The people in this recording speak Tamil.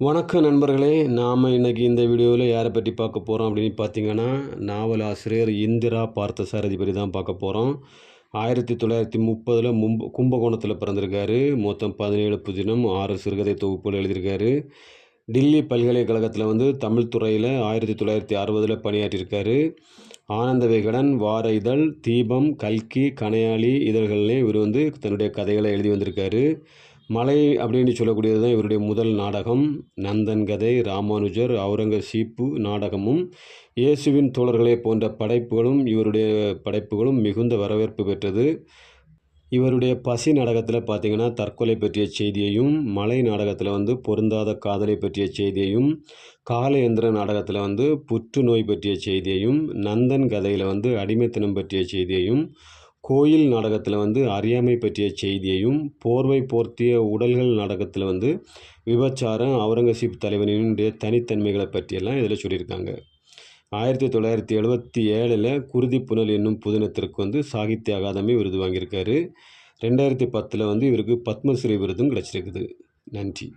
வணக்கம் நண்பர்களே நாம் இன்றைக்கி இந்த வீடியோவில் யாரை பற்றி பார்க்க போகிறோம் அப்படின்னு பார்த்தீங்கன்னா நாவல் ஆசிரியர் இந்திரா பார்த்தசாரதி பற்றி தான் பார்க்க போகிறோம் ஆயிரத்தி தொள்ளாயிரத்தி முப்பதில் மும்ப கும்பகோணத்தில் பிறந்திருக்காரு. மொத்தம் பதினேழு புதினம் ஆறு சிறுகதை தொகுப்புகள் எழுதியிருக்காரு. டில்லி பல்கலைக்கழகத்தில் வந்து தமிழ் துறையில் ஆயிரத்தி தொள்ளாயிரத்தி அறுபதில் பணியாற்றியிருக்காரு. ஆனந்த விகடன் வார இதழ் தீபம் கல்கி கனையாளி இதழ்கள்லேயும் இவர் வந்து தன்னுடைய கதைகளை எழுதி வந்திருக்காரு. மலை அப்படின்னு சொல்லக்கூடியது தான் இவருடைய முதல் நாடகம். நந்தன் கதை ராமானுஜர் அவுரங்கசீப்பு நாடகமும் இயேசுவின் தோழர்களே போன்ற படைப்புகளும் இவருடைய படைப்புகளும் மிகுந்த வரவேற்பு பெற்றது. இவருடைய பசி நாடகத்தில் பார்த்திங்கன்னா தற்கொலை பற்றிய செய்தியையும் மலை நாடகத்தில் வந்து பொருந்தாத காதலை பற்றிய செய்தியையும் காலயந்திர நாடகத்தில் வந்து புற்றுநோய் பற்றிய செய்தியையும் நந்தன் கதையில் வந்து அடிமைத்தனம் பற்றிய செய்தியையும் கோயில் நாடகத்தில் வந்து அறியாமை பற்றிய செய்தியையும் போர்வை போர்த்திய உடல்கள் நாடகத்தில் வந்து விபச்சாரம் அவுரங்கசீப் தலைவனினுடைய தனித்தன்மைகளை பற்றியெல்லாம் இதில் சொல்லியிருக்காங்க. ஆயிரத்தி தொள்ளாயிரத்தி எழுபத்தி ஏழில் குருதி புனல் என்னும் புதினத்திற்கு வந்து சாகித்ய அகாதமி விருது வாங்கியிருக்காரு. ரெண்டாயிரத்தி பத்தில் வந்து இவருக்கு பத்மஸ்ரீ விருதும் கிடச்சிருக்குது. நன்றி.